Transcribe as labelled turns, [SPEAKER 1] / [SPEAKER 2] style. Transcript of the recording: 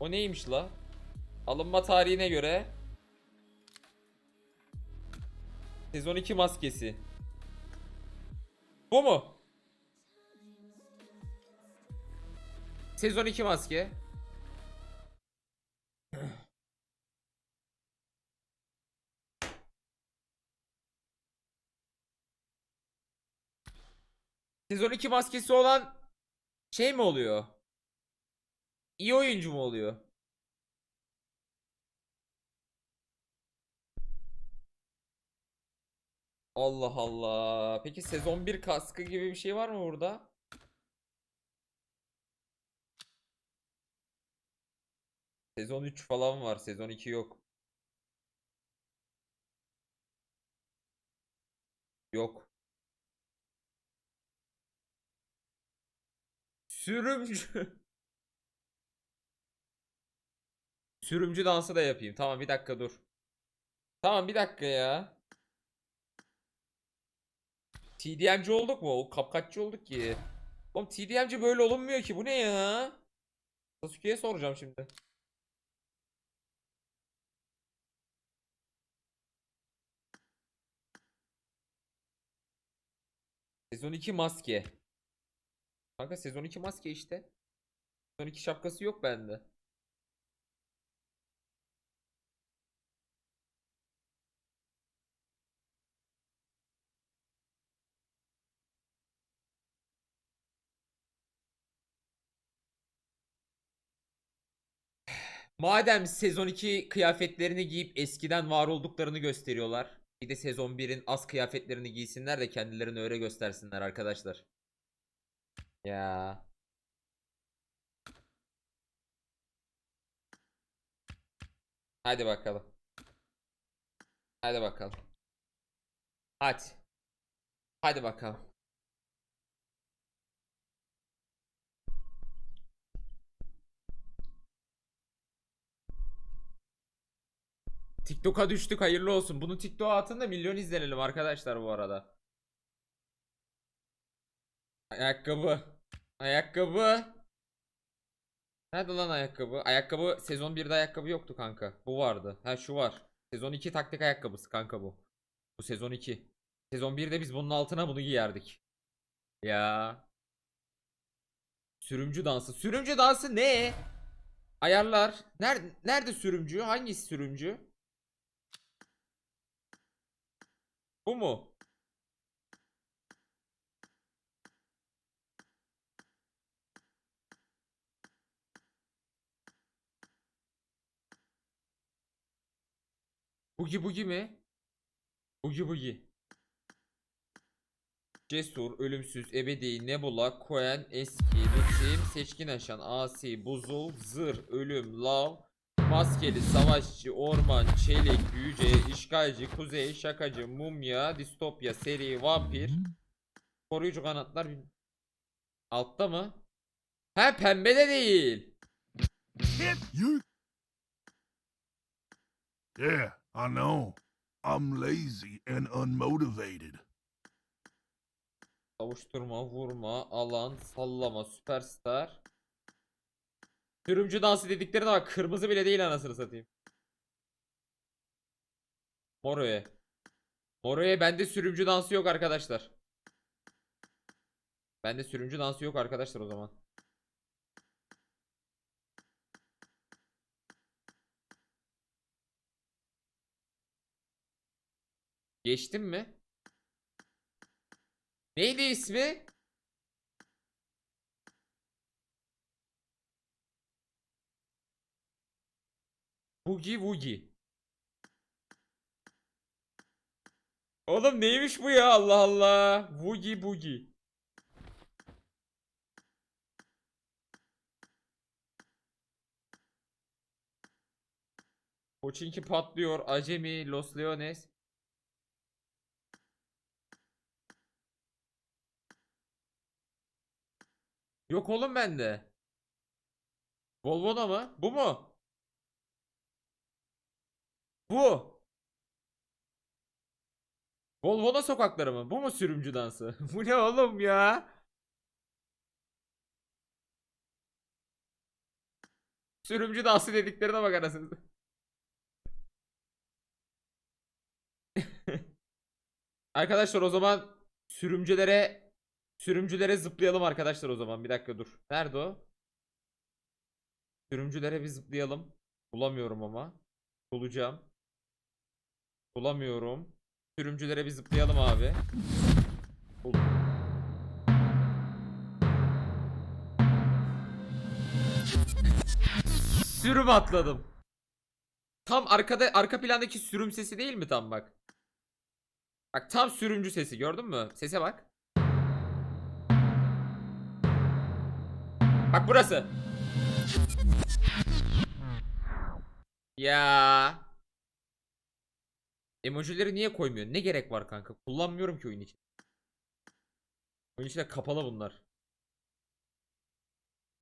[SPEAKER 1] O neymiş la? Alınma tarihine göre Sezon 2 maskesi. Bu mu? Sezon 2 maske. Sezon 2 maskesi olan şey mi oluyor? İyi oyuncu mu oluyor? Allah Allah. Peki sezon 1 kaskı gibi bir şey var mı burada? Sezon 3 falan var. Sezon 2 yok. Yok. Sürümcü. Sürümcü dansı da yapayım. Tamam bir dakika dur. Tamam bir dakika ya. TDM'ci olduk mu? O kapkaççı olduk ki. Oğlum TDM'ci böyle olunmuyor ki. Bu ne ya? Sasuke'ye soracağım şimdi. Sezon 2 maske. Kanka sezon 2 maske işte. Sezon 2 şapkası yok bende. Madem sezon 2 kıyafetlerini giyip eskiden var olduklarını gösteriyorlar. Bir de sezon 1'in az kıyafetlerini giysinler de kendilerini öyle göstersinler arkadaşlar. Ya. Hadi bakalım. Hadi bakalım. Hadi. Hadi bakalım. TikTok'a düştük hayırlı olsun. Bunu TikTok'a atın da milyon izlenelim arkadaşlar bu arada. Ayakkabı. Ayakkabı. Nerede lan ayakkabı? Ayakkabı sezon 1'de ayakkabı yoktu kanka. Bu vardı. Ha şu var. Sezon 2 taktik ayakkabısı kanka bu. Bu sezon 2. Sezon 1'de biz bunun altına bunu giyerdik. Ya. Sürümcü dansı. Sürümcü dansı ne? Ayarlar. Nerede, nerede sürümcü? Hangisi sürümcü? Bu mu? Bugi bugi mi? Bugi bugi. Cesur, ölümsüz, ebedi, nebula, Cohen, eski, ritim, seçkin aşan, asi, buzul, zır, ölüm, lav, maskeli, savaşçı, orman, çelik, yüce, işgalci, kuzey, şakacı, mumya, distopya, seri, vampir, koruyucu kanatlar, altta mı? He pembe de değil.
[SPEAKER 2] Yeah, I know. I'm lazy and unmotivated.
[SPEAKER 1] Savuşturma, vurma, alan, sallama, süperstar. Sürümcü dansı dediklerine bak kırmızı bile değil anasını satayım. Moroye. Moroye bende sürümcü dansı yok arkadaşlar. Bende sürümcü dansı yok arkadaşlar o zaman. Geçtim mi? Neydi ismi? Boogie Woogie. Oğlum neymiş bu ya Allah Allah. Woogie Boogie. Koçinki patlıyor. Acemi, Los Leones. Yok oğlum bende. Volvo'da mı? Bu mu? Bu. Volvo'da sokakları mı? Bu mu sürümcü dansı? Bu ne oğlum ya? Sürümcü dansı dediklerine bak anasını. Arkadaşlar o zaman sürümcülere sürümcülere zıplayalım arkadaşlar o zaman. Bir dakika dur. Nerede o? Sürümcülere bir zıplayalım. Bulamıyorum ama. Bulacağım. Bulamıyorum. Sürümcülere bir zıplayalım abi. Buldum. Sürüm atladım. Tam arkada arka plandaki sürüm sesi değil mi tam bak. Bak tam sürümcü sesi gördün mü? Sese bak. Bak burası. Ya. Emojileri niye koymuyor? Ne gerek var kanka? Kullanmıyorum ki oyun için. Oyun içinde kapalı bunlar.